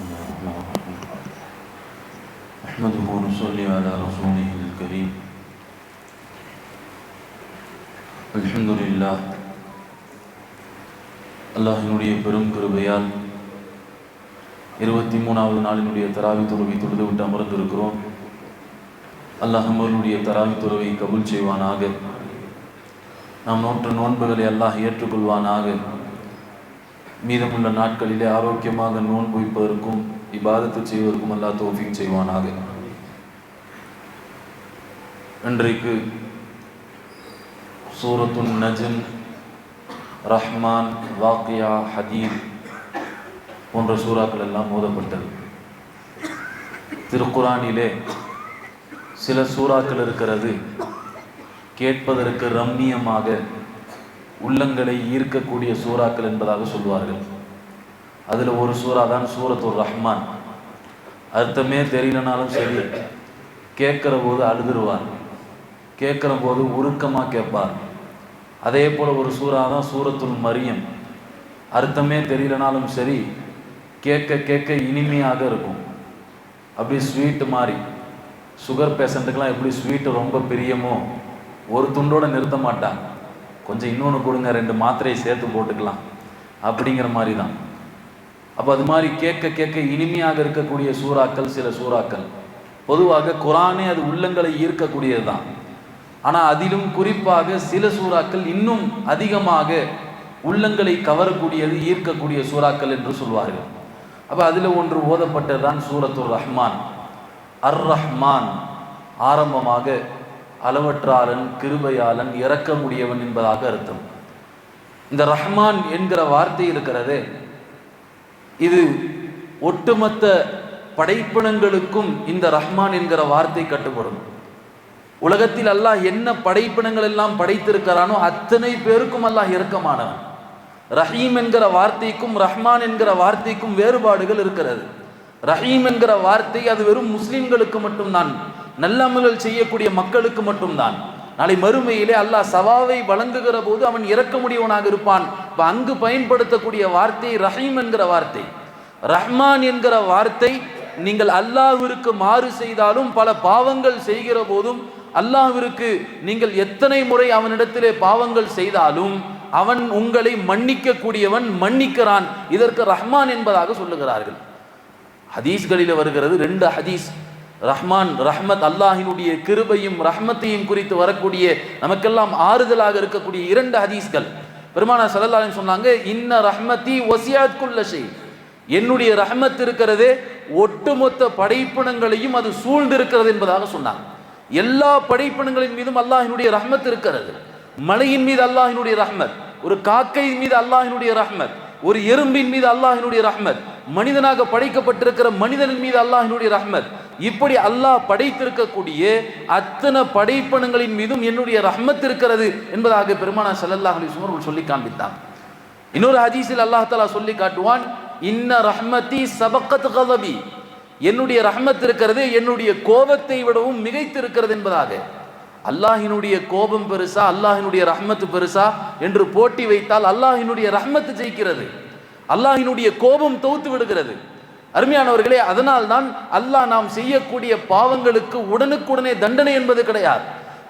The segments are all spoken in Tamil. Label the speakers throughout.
Speaker 1: الرحمن الرحيم نحمده ونصلي على رسوله الكريم الحمد لله அல்லாஹினுடைய பெரும் கிருபையால் இருபத்தி மூணாவது நாளினுடைய தராவி துறவை தொழுது விட்டு அமர்ந்திருக்கிறோம் அல்லாஹ் நம்மளுடைய தராவி துறவை கபூல் செய்வானாக நாம் நோற்ற நோன்புகளை அல்லாஹ் ஏற்றுக்கொள்வானாக மீதமுள்ள நாட்களிலே ஆரோக்கியமாக நோன்பு வைப்பதற்கும் இபாதத்து செய்வதற்கும் அல்லா தோஃபிக் செய்வானாக. இன்றைக்கு சூரத்துன் நஜம் ரஹ்மான் வாக்கியா ஹதீர் போன்ற சூறாக்கள் எல்லாம் மோதப்பட்டது திருக்குரானிலே சில சூறாக்கள் இருக்கிறது கேட்பதற்கு ரம்மியமாக உள்ளங்களை ஈர்க்கக்கூடிய சூறாக்கள் என்பதாக சொல்வார்கள். அதில் ஒரு சூறா தான் சூரத்துர் ரஹ்மான். அர்த்தமே தெரியலனாலும் சரி கேட்குற போது அழுதுருவார். கேட்குற போது உருக்கமாக கேட்பார். அதே போல் ஒரு சூறா தான் சூரத்துள் மரியம். அர்த்தமே தெரியலனாலும் சரி கேட்க கேட்க இனிமையாக இருக்கும். அப்படி ஸ்வீட்டு மாதிரி. சுகர் பேஷண்ட்டுக்கெலாம் எப்படி ஸ்வீட்டு ரொம்ப பிரியமோ ஒரு துண்டோடு நிறுத்த மாட்டாங்க. கொஞ்சம் இன்னொன்று கொடுங்க ரெண்டு மாத்திரையை சேர்த்து போட்டுக்கலாம். அப்படிங்கிற மாதிரி தான் அப்போ அது மாதிரி கேட்க கேட்க இனிமையாக இருக்கக்கூடிய சூறாக்கள் சில சூறாக்கள். பொதுவாக குரானே அது உள்ளங்களை ஈர்க்கக்கூடியது தான் ஆனால் அதிலும் குறிப்பாக சில சூறாக்கள் இன்னும் அதிகமாக உள்ளங்களை கவரக்கூடியது ஈர்க்கக்கூடிய சூறாக்கள் என்று சொல்வார்கள். அப்போ அதில் ஒன்று ஓதப்பட்டது தான் சூரத்துர் ரஹ்மான். அர் ரஹ்மான் ஆரம்பமாக அளவற்றாளன் கிருபையாளன் இறக்க முடியவன் என்பதாக அர்த்தம். இந்த ரஹ்மான் என்கிற வார்த்தை இருக்கிறது இது ஒட்டுமொத்த படைப்பினங்களுக்கும் இந்த ரஹ்மான் என்கிற வார்த்தை கட்டுப்படும். உலகத்தில் அல்லாஹ் என்ன படைப்பினங்கள் எல்லாம் படைத்திருக்கிறானோ அத்தனை பேருக்கும் அல்லாஹ் இறக்கமானவன் ரஹீம் என்கிற வார்த்தைக்கும் ரஹ்மான் என்கிற வார்த்தைக்கும் வேறுபாடுகள் இருக்கிறது. ரஹீம் என்கிற வார்த்தை அது வெறும் முஸ்லிம்களுக்கு மட்டும்தான் நல்லமல்கள் செய்யக்கூடிய மக்களுக்கு மட்டும்தான். நாளை மறுமையிலே அல்லாஹ் சவாவை வழங்குகிற போது அவன் இறக்க முடியவனாக இருப்பான். இப்போ அங்கு பயன்படுத்தக்கூடிய வார்த்தை ரஹீம் என்கிற வார்த்தை. ரஹ்மான் என்கிற வார்த்தை நீங்கள் அல்லாஹ்விற்கு மாறு செய்தாலும் பல பாவங்கள் செய்கிற போதும் அல்லாஹ்விற்கு நீங்கள் எத்தனை முறை அவனிடத்திலே பாவங்கள் செய்தாலும் அவன் உங்களை மன்னிக்க கூடியவன் மன்னிக்கிறான். இதற்கு ரஹ்மான் என்பதாக சொல்லுகிறார்கள். ஹதீஸ்களில் வருகிறது ரெண்டு ஹதீஸ். ரஹ்மான் ரஹ்மத் அல்லாஹினுடைய கிருபையும் ரஹ்மத்தையும் குறித்து வரக்கூடிய நமக்கெல்லாம் ஆறுதலாக இருக்கக்கூடிய இரண்டு ஹதீஸ்கள். பெருமானா சல்லல்லாஹு சொன்னாங்க இன்ன ரஹ்மதி ஒசியாத் குல்லஷை என்னுடைய ரஹ்மத் இருக்கிறதே ஒட்டுமொத்த படைப்பினங்களையும் அது சூழ்ந்து இருக்கிறது என்பதாக சொன்னாங்க. எல்லா படைப்பினங்களின் மீதும் அல்லாஹினுடைய ரஹ்மத் இருக்கிறது. மலையின் மீது அல்லாஹினுடைய ரஹ்மத் ஒரு காக்கையின் மீது அல்லாஹினுடைய ரஹ்மத் ஒரு எறும்பின் மீது அல்லாஹினுடைய ரஹ்மத் மனிதனாக படைக்கப்பட்டிருக்கிற மனிதனின் மீது அல்லாஹினுடைய ரஹ்மத் இப்படி அல்லாஹ் படைத்திருக்கக்கூடிய அத்தனை படைப்பனங்களின் மீதும் என்னுடைய ரஹ்மத் இருக்கிறது என்பதாக பெருமானா சல்லல்லாஹ் அலிஸ்லம் அவர்கள் சொல்லி காண்பித்தாங்க இன்னொரு ஹதீஸில் அல்லாஹ் தாலா சொல்லி காட்டுவான் இன்ன ரஹ்மதி சபக்கத் கதபி. என்னுடைய ரஹ்மத் இருக்கிறது என்னுடைய கோபத்தை விடவும் மிகைத்து இருக்கிறது என்பதாக. அல்லாஹினுடைய கோபம் பெருசா அல்லாஹினுடைய ரஹ்மத்து பெருசா என்று போட்டி வைத்தால் அல்லாஹினுடைய ரஹ்மத்து ஜெயிக்கிறது. அல்லாஹினுடைய கோபம் தோத்து விடுகிறது. அருமையானவர்களே அதனால் தான் அல்லாஹ் நாம் செய்யக்கூடிய பாவங்களுக்கு உடனுக்குடனே தண்டனை என்பது கிடையாது.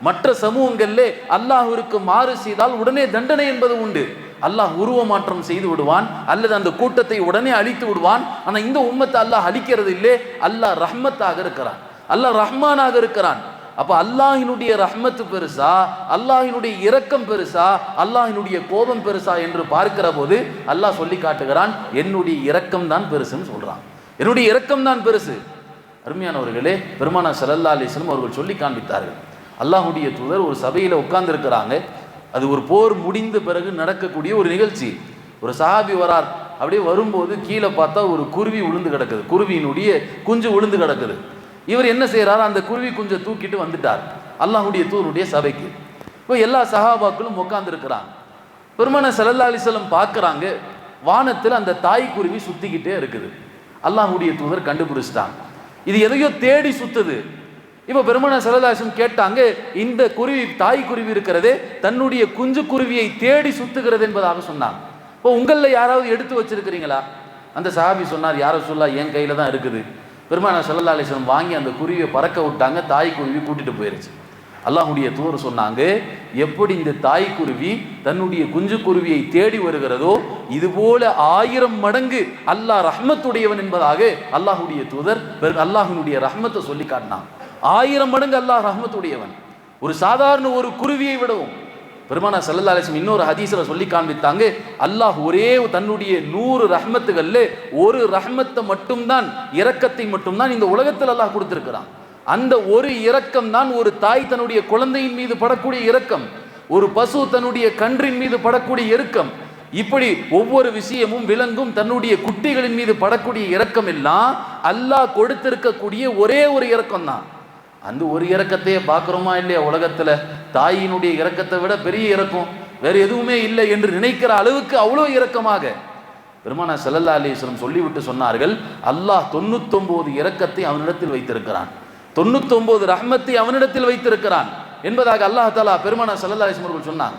Speaker 1: மற்ற சமூகங்களிலே அல்லாஹிற்கு மாறு செய்தால் உடனே தண்டனை என்பது உண்டு. அல்லாஹ் உருவ மாற்றம் செய்து விடுவான் அல்லது அந்த கூட்டத்தை உடனே அழித்து விடுவான். ஆனால் இந்த உம்மத்தை அல்லாஹ் அழிக்கிறது இல்லை அல்லாஹ் ரஹ்மத்தாக இருக்கிறான். அல்லாஹ் ரஹ்மானாக இருக்கிறான். அப்போ அல்லாஹினுடைய ரஹ்மத்து பெருசா? அல்லாஹினுடைய இரக்கம் பெருசா? அல்லாஹினுடைய கோபம் பெருசா என்று பார்க்கிற போது அல்லாஹ் சொல்லி காட்டுகிறான் என்னுடைய இரக்கம் தான் பெருசுன்னு சொல்றான். என்னுடைய இரக்கம் தான் பெருசு. அருமையானவர்களே பெருமானா சல்லல்லா அலிஸ்லம் அவர்கள் சொல்லி காண்பித்தார்கள். அல்லாஹுடைய தூதர் ஒரு சபையில் உட்கார்ந்துருக்கிறாங்க. அது ஒரு போர் முடிந்த பிறகு நடக்கக்கூடிய ஒரு நிகழ்ச்சி. ஒரு சஹாபி வரார். அப்படியே வரும்போது கீழே பார்த்தா ஒரு குருவி உளுந்து கிடக்குது. குருவியினுடைய குஞ்சு உளுந்து கிடக்குது. இவர் என்ன செய்கிறார் அந்த குருவி குஞ்சை தூக்கிட்டு வந்துட்டார். அல்லாஹுடைய தூருடைய சபைக்கு. இப்போ எல்லா சஹாபாக்களும் உட்காந்துருக்கிறாங்க பெருமான சல்லல்லா அலிசல்லம் பார்க்குறாங்க. வானத்தில் அந்த தாய் குருவி சுற்றிக்கிட்டே இருக்குது. அல்லாஹுடைய தூதர் கண்டுபிடிச்சிட்டாங்க. இது எதையோ தேடி சுத்துது. இப்போ பெருமான சரதாசம் கேட்டாங்க இந்த குருவி தாய் குருவி இருக்கிறதே தன்னுடைய குஞ்சு குருவியை தேடி சுத்துகிறது என்பதாக சொன்னாங்க. இப்போ உங்களில் யாராவது எடுத்து வச்சிருக்கிறீங்களா? அந்த சஹாபி சொன்னார் யாரை சொல்லா என் கையில் தான் இருக்குது. பெருமான சல்லா அலிஸ்லம் வாங்கி அந்த குருவியை பறக்க விட்டாங்க தாய் குருவி கூட்டிகிட்டு போயிருச்சு. அல்லாஹுடைய தூர் சொன்னாங்க எப்படி இந்த தாய் குருவி தன்னுடைய குஞ்சு குருவியை தேடி வருகிறதோ இதுபோல ஆயிரம் மடங்கு அல்லாஹ் ரஹ்மத்துடையவன் என்பதாக அல்லாஹுடைய தூதர் அல்லாஹினுடைய ரஹ்மத்தை சொல்லி காட்டினான். ஆயிரம் மடங்கு அல்லாஹ் ரஹ்மத்துடையவன். ஒரு சாதாரண ஒரு குருவியை விடவும். பெருமானா சல்லல்லா அலிஸ்லம் இன்னொரு ஹதீஸில் சொல்லி காண்பித்தாங்க அல்லாஹ் ஒரே தன்னுடைய நூறு ரஹ்மத்துகளில் ஒரு ரஹ்மத்தை மட்டும்தான் இரக்கத்தை மட்டும்தான் இந்த உலகத்தில் அல்லாஹ் கொடுத்துருக்கிறான். அந்த ஒரு இரக்கம் தான் ஒரு தாய் தன்னுடைய குழந்தையின் மீது படக்கூடிய இரக்கம். ஒரு பசு தன்னுடைய கன்றின் மீது படக்கூடிய இறக்கம் இப்படி ஒவ்வொரு விஷயமும் விலங்கும் தன்னுடைய குட்டிகளின் மீது படக்கூடிய இரக்கம் எல்லாம் அல்லாஹ் கொடுத்திருக்கக்கூடிய ஒரே ஒரு இரக்கம் தான். அந்த ஒரு இறக்கத்தையே பார்க்குறோமா இல்லையா உலகத்தில்? தாயினுடைய இறக்கத்தை விட பெரிய இறக்கம் வேறு எதுவுமே இல்லை என்று நினைக்கிற அளவுக்கு அவ்வளோ இறக்கமாக பெருமானா செல்லல்லா அலிஸ்வரம் சொல்லிவிட்டு சொன்னார்கள் அல்லாஹ் தொண்ணூத்தொம்போது இறக்கத்தை அவனிடத்தில் வைத்திருக்கிறான். தொண்ணூத்தொம்போது ரஹ்மத்தை அவனிடத்தில் வைத்திருக்கிறான் என்பதாக அல்லாஹ் தாலா பெருமானா சல்லா அலிஸ்லம் அவர்கள் சொன்னாங்க.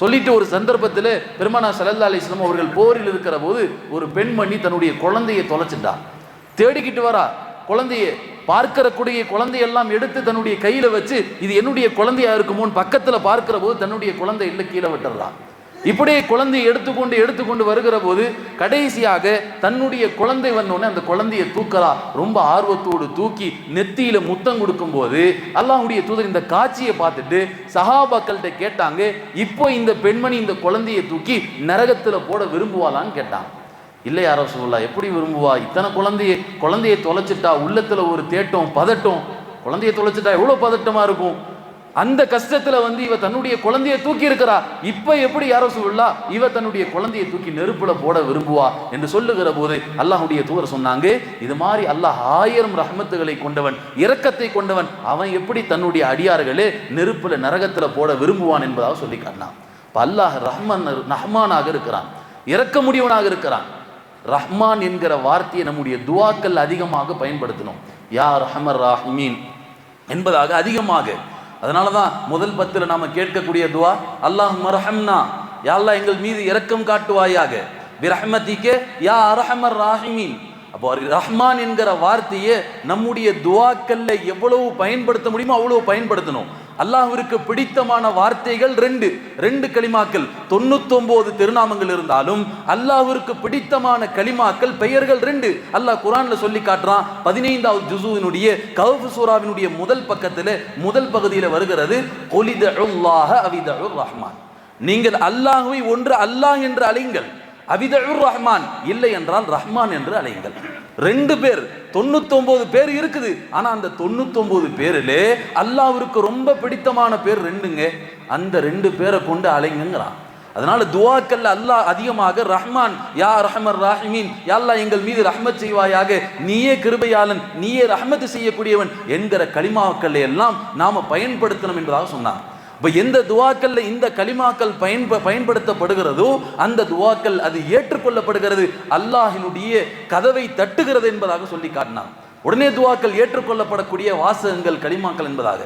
Speaker 1: சொல்லிட்டு ஒரு சந்தர்ப்பத்தில் பெருமானா சல்லா அலிஸ்லம் அவர்கள் போரில் இருக்கிற போது ஒரு பெண்மணி தன்னுடைய குழந்தையை தொலைச்சிட்டார் தேடிக்கிட்டு வரா. குழந்தையை பார்க்கிற குடியை குழந்தையெல்லாம் எடுத்து தன்னுடைய கையில் வச்சு இது என்னுடைய குழந்தையா இருக்குமோன்னு பக்கத்தில் பார்க்கிற போது தன்னுடைய குழந்தை இல்லை கீழே விட்டுறான் இப்படியே குழந்தையை எடுத்துக்கொண்டு எடுத்துக்கொண்டு வருகிற போது கடைசியாக தன்னுடைய குழந்தை வந்தோடனே அந்த குழந்தையை தூக்கலா? ரொம்ப ஆர்வத்தோடு தூக்கி நெத்தியில முத்தம் கொடுக்கும் போது அல்லாஹுடைய தூதர் இந்த காட்சியை பார்த்துட்டு சஹாபாக்கள்கிட்ட கேட்டாங்க இப்போ இந்த பெண்மணி இந்த குழந்தையை தூக்கி நரகத்துல போட விரும்புவாளான்னு கேட்டாங்க இல்லை யாரோ சொல்லா எப்படி விரும்புவா? இத்தனை குழந்தைய குழந்தையை தொலைச்சிட்டா உள்ளத்துல ஒரு தேட்டம் பதட்டம். குழந்தைய தொலைச்சிட்டா எவ்வளவு பதட்டமா இருக்கும்? அந்த கஷ்டத்துல வந்து இவ தன்னுடைய குழந்தைய தூக்கி இருக்கிறா. இப்ப எப்படி யாரோ சொல்லா இவ தன்னுடைய குழந்தைய தூக்கி நெருப்புல போட விரும்புவா என்று சொல்லுகிற போது அல்லாஹுடைய தூர சொன்னாங்க இது மாதிரி அல்லாஹ் ஆயிரம் ரஹமத்துகளை கொண்டவன் இரக்கத்தை கொண்டவன் அவன் எப்படி தன்னுடைய அடியார்களே நெருப்புல நரகத்துல போட விரும்புவான் என்பதாக சொல்லி காட்டினான். அல்லாஹ் ரஹ்மன் ரஹ்மானாக இருக்கிறான் இறக்க முடியவனாக இருக்கிறான். ரஹ்மான் என்கிற வார்த்தையை நம்முடைய துவாக்கள் அதிகமாக பயன்படுத்தணும் யார் ரஹமர் ராஹ்மீன் என்பதாக அதிகமாக அதனால தான் முதல் பத்தில் நாம் கேட்கக்கூடிய துவா அல்லாஹ் மரஹம்னா யாழ்லா எங்கள் மீது இரக்கம் காட்டுவாயாக. பிரஹமதிக்கே யா அரஹமர் ராஹிமீன். அப்போ ரஹ்மான் என்கிற வார்த்தையை நம்முடைய துவாக்கல்ல எவ்வளவு பயன்படுத்த முடியுமோ அவ்வளவு பயன்படுத்தணும். அல்லாஹிற்கு பிடித்தமான வார்த்தைகள் ரெண்டு. ரெண்டு களிமாக்கள் தொண்ணூத்தொன்பது திருநாமங்கள் இருந்தாலும் அல்லாஹிற்கு பிடித்தமான களிமாக்கள் பெயர்கள் ரெண்டு. அல்லாஹ் குரான்ல சொல்லி காட்டுறான் பதினைந்தாவது ஜுசுவினுடைய கவுஃபு சூராவினுடைய முதல் பக்கத்தில் முதல் பகுதியில் வருகிறது ரஹ்மான் நீங்கள் அல்லாஹுவை ஒன்று அல்லாஹ் என்று அழைங்கள். அபிதழு ரஹ்மான். இல்லை என்றால் ரஹ்மான் என்று அழையுங்கள். ரெண்டு பேர் தொண்ணூத்தொன்பது பேர் இருக்குது. ஆனா அந்த தொண்ணூத்தொன்பது பேரில் அல்லாவிற்கு ரொம்ப பிடித்தமான பேர் ரெண்டுங்க. அந்த ரெண்டு பேரை கொண்டு அலைங்கிறான் அதனால துவாக்கள் அல்லாஹ் அதிகமாக ரஹ்மான் யா ரஹமர் ராஹிமீன் யாழ்லா எங்கள் மீது ரஹ்மத் செய்வாயாக நீயே கிருபையாளன் நீயே ரஹ்மத் செய்யக்கூடியவன் என்கிற களிமாக்களை எல்லாம் நாம பயன்படுத்தணும் என்பதாக சொன்னான் இப்போ எந்த துவாக்கல்ல இந்த களிமாக்கள் பயன்ப பயன்படுத்தப்படுகிறதோ அந்த துவாக்கள் அது ஏற்றுக்கொள்ளப்படுகிறது. அல்லாஹினுடைய கதவை தட்டுகிறது என்பதாக சொல்லி காட்டினான். உடனே துவாக்கள் ஏற்றுக்கொள்ளப்படக்கூடிய வாசகங்கள் களிமாக்கள் என்பதாக.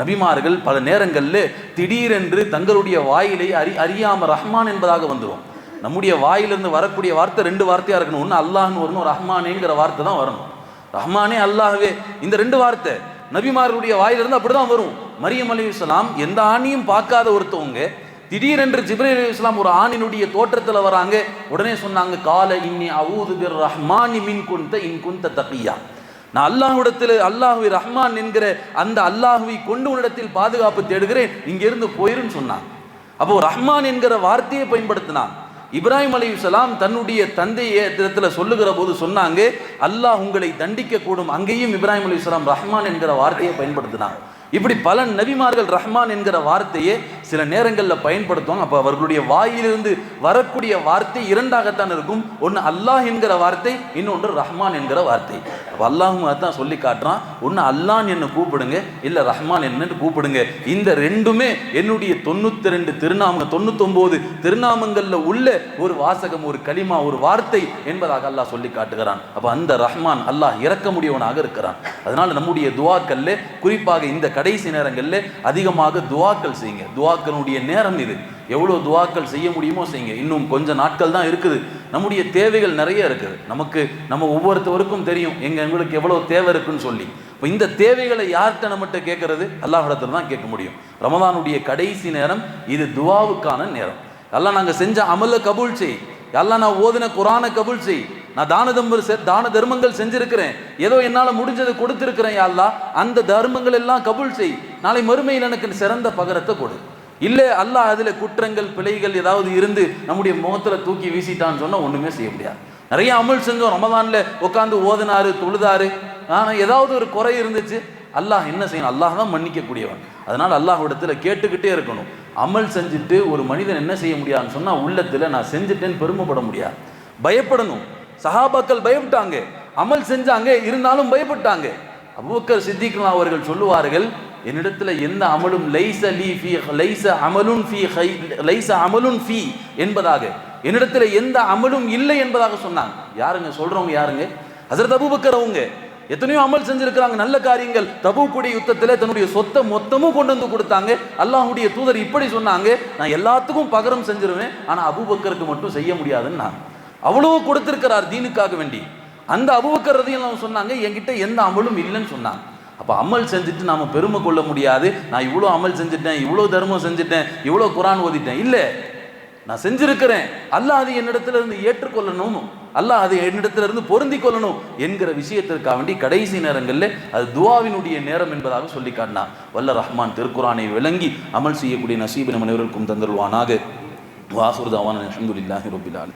Speaker 1: நபிமார்கள் பல நேரங்களில் திடீரென்று தங்களுடைய வாயிலை அறி அறியாம ரஹ்மான் என்பதாக வந்துடும் நம்முடைய வாயிலிருந்து வரக்கூடிய வார்த்தை ரெண்டு வார்த்தையாக இருக்கணும். ஒன்று அல்லாஹ்னு வரணும் ரஹ்மானேங்கிற வார்த்தை தான் வரணும். ரஹ்மானே அல்லாஹ்வே. இந்த ரெண்டு வார்த்தை நபிமார்களுடைய வாயிலிருந்து அப்படிதான் வரும். மரியம் அலி இஸ்லாம் எந்த ஆணியும் பார்க்காத ஒருத்தவங்க திடீரென்று ஜிப்ரே அலி இஸ்லாம் ஒரு ஆணினுடைய தோற்றத்தில் வராங்க. உடனே சொன்னாங்க கால இன்னி அவுது பிர் ரஹ்மானி மின் குந்த இன் குந்த தப்பியா நான் அல்லாஹ்விடத்தில் அல்லாஹுவை ரஹ்மான் என்கிற அந்த அல்லாஹுவை கொண்டு உன்னிடத்தில் பாதுகாப்பு தேடுகிறேன். இங்கிருந்து போயிருன்னு சொன்னான் அப்போ ரஹ்மான் என்கிற வார்த்தையை பயன்படுத்தினான். இப்ராஹிம் அலி சலாம் தன்னுடைய தந்தையை சொல்லுகிற போது சொன்னாங்க அல்லாஹ் உங்களை தண்டிக்க கூடும் அங்கேயும் இப்ராஹிம் அலி சலாம் ரஹ்மான் என்கிற வார்த்தையை பயன்படுத்தினாங்க இப்படி பல நபிமார்கள் ரஹ்மான் என்கிற வார்த்தையே சில நேரங்களில் பயன்படுத்துவாங்க. அப்போ அவர்களுடைய வாயிலிருந்து வரக்கூடிய வார்த்தை இரண்டாகத்தான் இருக்கும். ஒன்று அல்லாஹ் என்கிற வார்த்தை இன்னொன்று ரஹ்மான் என்கிற வார்த்தை. அப்போ அல்லாஹும் அதான் சொல்லி காட்டுறான். ஒன்று அல்லான் என்ன கூப்பிடுங்க இல்லை ரஹ்மான் என்னன்னு கூப்பிடுங்க. இந்த ரெண்டுமே என்னுடைய தொண்ணூற்றி ரெண்டு திருநாமங்கள் தொண்ணூத்தொம்போது திருநாமங்களில் உள்ள ஒரு வாசகம் ஒரு களிமா ஒரு வார்த்தை என்பதாக அல்லாஹ் சொல்லி காட்டுகிறான். அப்போ அந்த ரஹ்மான் அல்லாஹ் இறக்க முடியவனாக இருக்கிறான். அதனால் நம்முடைய துவாக்கல்ல குறிப்பாக இந்த கடைசி நேரங்களில் அதிகமாக துவாக்கள் செய்யுங்க. துவா துவாக்களுடைய நேரம் இது. எவ்வளோ துவாக்கள் செய்ய முடியுமோ செய்யுங்க. இன்னும் கொஞ்ச நாட்கள் தான் இருக்குது. நம்முடைய தேவைகள் நிறைய இருக்குது. நமக்கு நம்ம ஒவ்வொருத்தவருக்கும் தெரியும். எங்க எங்களுக்கு எவ்வளோ தேவை இருக்குன்னு சொல்லி. இப்போ இந்த தேவைகளை யார்கிட்ட நம்மகிட்ட கேட்கறது? அல்லாஹிடத்துல தான் கேட்க முடியும். ரமதானுடைய கடைசி நேரம் இது துவாவுக்கான நேரம். எல்லாம் நாங்கள் செஞ்ச அமல கபூல் செய். எல்லாம் நான் ஓதின குரானை கபூல் செய். நான் தான தம்பர் தான தர்மங்கள் செஞ்சிருக்கிறேன். ஏதோ என்னால் முடிஞ்சதை கொடுத்துருக்கிறேன் யாழ்லா அந்த தர்மங்கள் எல்லாம் கபூல் செய். நாளை மறுமையில் எனக்கு சிறந்த பகரத்தை கொடு. இல்லை அல்லாஹ் அதில் குற்றங்கள் பிழைகள் ஏதாவது இருந்து நம்முடைய முகத்தில் தூக்கி வீசிட்டான்னு சொன்னால் ஒன்றுமே செய்ய முடியாது. நிறைய அமல் செஞ்சோம் ரமதானில் உட்காந்து ஓதினாரு தொழுதாரு. ஆனால் ஏதாவது ஒரு குறை இருந்துச்சு அல்லாஹ் என்ன செய்யணும்? அல்லாஹ் தான் மன்னிக்கக்கூடியவன். அதனால் அல்லாஹ்விடத்தில் கேட்டுக்கிட்டே இருக்கணும். அமல் செஞ்சுட்டு ஒரு மனிதன் என்ன செய்ய முடியாதுன்னு சொன்னால் உள்ளத்தில் நான் செஞ்சுட்டேன்னு பெருமைப்பட முடியாது. பயப்படணும். சஹாபாக்கள் பயப்பட்டாங்க. அமல் செஞ்சாங்க இருந்தாலும் பயப்பட்டாங்க. அபூக்கர் சித்திக்குமா அவர்கள் சொல்லுவார்கள் என்னிடத்துல எந்த அமலும் லைச லீ ஃபி லைச அமலுன் ஃபி ஹை லைச அமலுன் ஃபி என்பதாக என்னிடத்துல எந்த அமலும் இல்லை என்பதாக சொன்னாங்க. யாருங்க? சொல்றவங்க யாருங்க? ஹசரத் அபூபக்கர் அவங்க. எத்தனையோ அமல் செஞ்சிருக்கிறாங்க நல்ல காரியங்கள். தபுக்குடி யுத்தத்தில் தன்னுடைய சொத்தை மொத்தமும் கொண்டு வந்து கொடுத்தாங்க. அல்லாஹுடைய தூதர் இப்படி சொன்னாங்க நான் எல்லாத்துக்கும் பகரம் செஞ்சிருவேன் ஆனால் அபுபக்கருக்கு மட்டும் செய்ய முடியாதுன்னு நான் அவ்வளோ கொடுத்துருக்கிறார் தீனுக்காக வேண்டி. அந்த அபுபக்கர் ரதியும் சொன்னாங்க என்கிட்ட எந்த அமலும் இல்லைன்னு சொன்னாங்க. அப்போ அமல் செஞ்சுட்டு நாம பெருமை கொள்ள முடியாது. நான் இவ்வளோ அமல் செஞ்சுட்டேன் இவ்வளோ தர்மம் செஞ்சுட்டேன் இவ்வளோ குரான் ஓதிட்டேன். இல்லை. நான் செஞ்சிருக்கிறேன். அல்லாஹ் அது என்னிடத்துல இருந்து ஏற்றுக்கொள்ளணும் அல்லாஹ் அது என்னிடத்துல இருந்து பொருந்தி கொள்ளணும் என்கிற விஷயத்திற்காக வேண்டி கடைசி நேரங்களில் அது துவாவினுடைய நேரம் என்பதாக சொல்லி காட்டினான். வல்ல ரஹ்மான் திருக்குறானை விளங்கி அமல் செய்யக்கூடிய நசீபின் மனிதர்களுக்கும் தந்தருவானாக வாசுர்தாவான அஹமதுல்லாஹி ரபிலால்